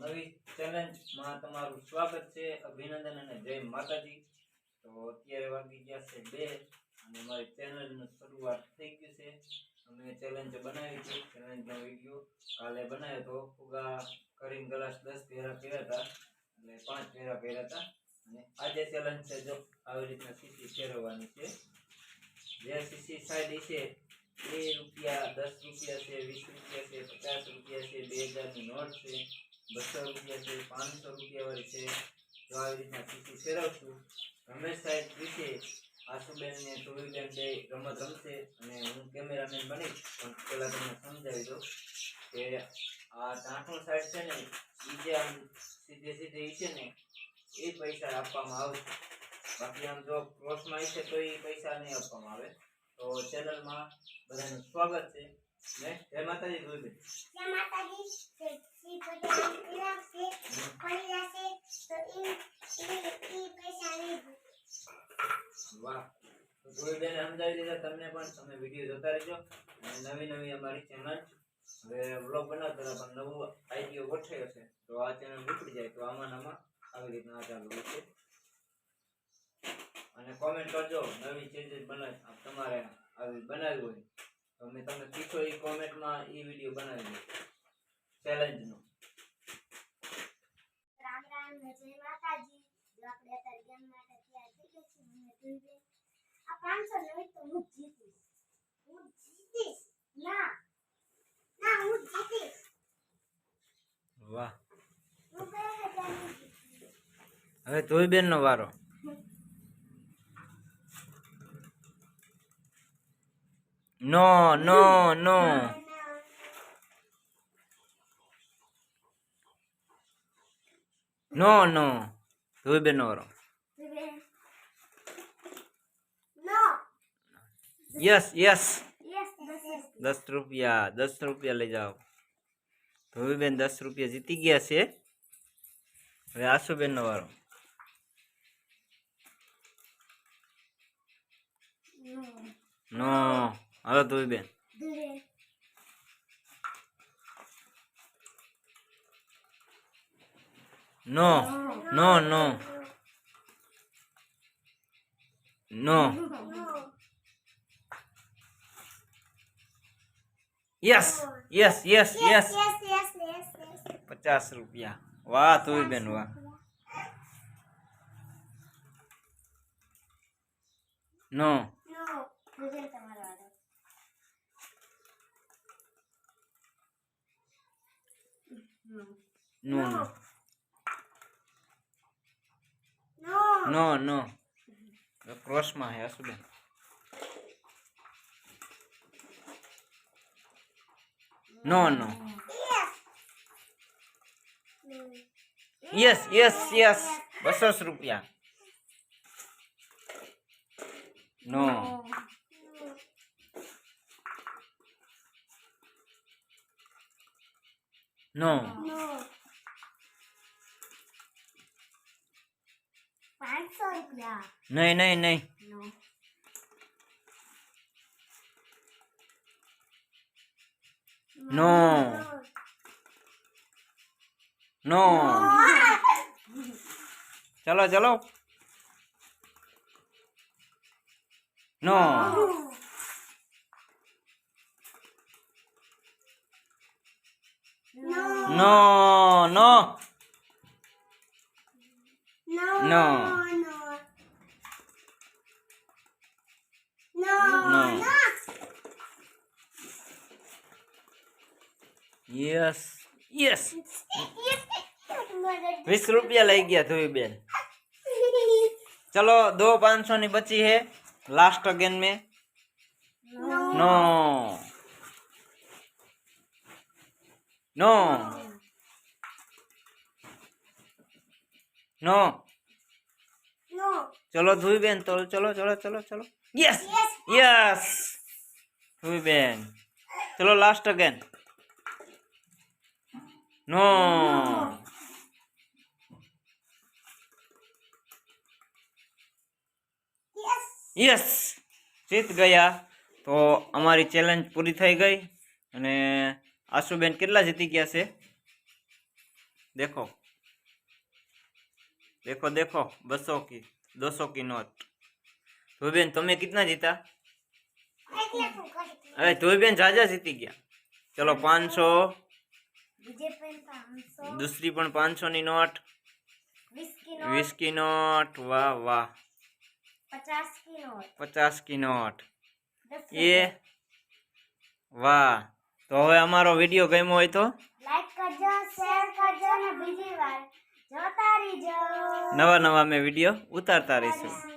નવી ચેલેન્જમાં તમારું સ્વાગત છે, અભિનંદન અને જય માતાજી. તો અત્યારે વાગી ગયા છે બે અને મારી ચેનલનું શરૂઆત થઈ ગઈ છે. અમે ચેલેન્જ બનાવી છે ચેલેન્જનો વીડિયો કાલે બનાવ્યો તો ફુગા કરીને ગ્લાસ દસ પહેરા પહેર્યા હતા એટલે પાંચ પહેરા પહેર્યા હતા. અને આજે ચેલેન્જ છે જો આવી રીતના સીસી ફેરવવાની છે. જે સીસી સાઈડ છે, બે રૂપિયા દસ રૂપિયા છે, વીસ રૂપિયા છે, પચાસ રૂપિયા છે, બે હજારની નોટ છે. બસો રૂપિયા છે, પાંચસો રૂપિયા વાળી છે. તો આવી રીતના સીસી ફેરવશું. રમેશ સાહેબ વિશે આશુબેન ને ધોળીબેન બે રમત રમશે અને હું કેમેરામેન બનીશ, પણ પહેલાં તમને સમજાવી દઉં કે આ ટાંકણું સાઈડ છે ને એ જે આમ સીધે સીધે એ છે ને, એ પૈસા આપવામાં આવશે. બાકી આમ જો ક્રોસમાં છે તો એ પૈસા નહીં આપવામાં આવે. તો ચેનલમાં બધાનું સ્વાગત છે. જય માતાજી ધોળીબેન જય માતાજી શ્રી તો ઈ ઈ ઈ વાહ. તો સમજાવી દીધા. તમને પણ તમે વીડિયો જોતા રહેજો. અને નવી નવી અમારી ચેનલ હવે વ્લોગ બનાવતા પણ નવું આઈડિયો ગોઠવ્યો છે. તો આ ચેનલ નીકળી જાય તો આમાં આમાં આવી રીતના ચાલુ છે અને કોમેન્ટ કરજો નવી ચેન્જીસ બનાવી તમારે આવી બનાવી હોય. તો મેં તમે કીધો એ કોમેન્ટમાં એ વીડિયો બનાવી દો. ચેલેન્જનો રામ રામ જય માતાજી. જો આપણે અત્યારે ગેમ માટે તૈયાર થઈ ગયા છીએ મને જોઈ આ પાંચસો નવી તો હું જીતીશ. હું જીતીશ. ના. ના હું જીતીશ. વાહ. હવે ધોળીબેનનો વારો. નો નો No, no, no. No, no. Dove benoro? No. Yes, yes. દસ રૂપિયા દસ રૂપિયા લઈ જાઓ ધોબીબેન દસ રૂપિયા જીતી ગયા છે હવે આશુબેનનો વારો નો Ada tuh deh. No, no, no. No. Yes, yes, yes, yes. Pecah rupiah. Wah, tuh Ben, wah. No. નો નો નો નો નો ક્રોસમાં હે Ashuben no no yes yes yes બસો રૂપિયા. નો નો 써있냐? 네, 네, 네. No. No. No. चलो चलो no no No. No. No. No. No. No. Yes yes No. વીસ રૂપિયા લઈ ગયા ધોઈ બેન ચલો દો પાંચસો ની બચી है लास्ट अगेन में नो नो नो No. ચલો ધુઈ બેન તો ચલો ચલો ચલો ચલો યસ Yes. યસ ધુઈ બેન ચલો last again no Yes. Yes જીત ગયા તો અમારી ચેલેન્જ પૂરી થઈ ગઈ અને આશુબેન કેટલા જીતી ગયા છે देखो देखो देखो बसो की दो सौ की नोट ધોબેન તમે કિતના જીતા એટલે શું કરી અરે ધોબેન જાજા જીતી ગયા ચલો પાંચસો બીજે પેન પાંચસો દૂસરી પણ પાંચસો ની નોટ વીસ કિલો વીસ કી નોટ વાહ વાહ પચાસ કિલો પચાસ કી નોટ દસ એ વાહ તો હવે અમારો વિડીયો ગમ્યો હોય તો લાઈક કરજો શેર કરજો અને બીજી વાર જોતા રહીજો નવા નવા મેં વીડિયો ઉતારતા રહીશું.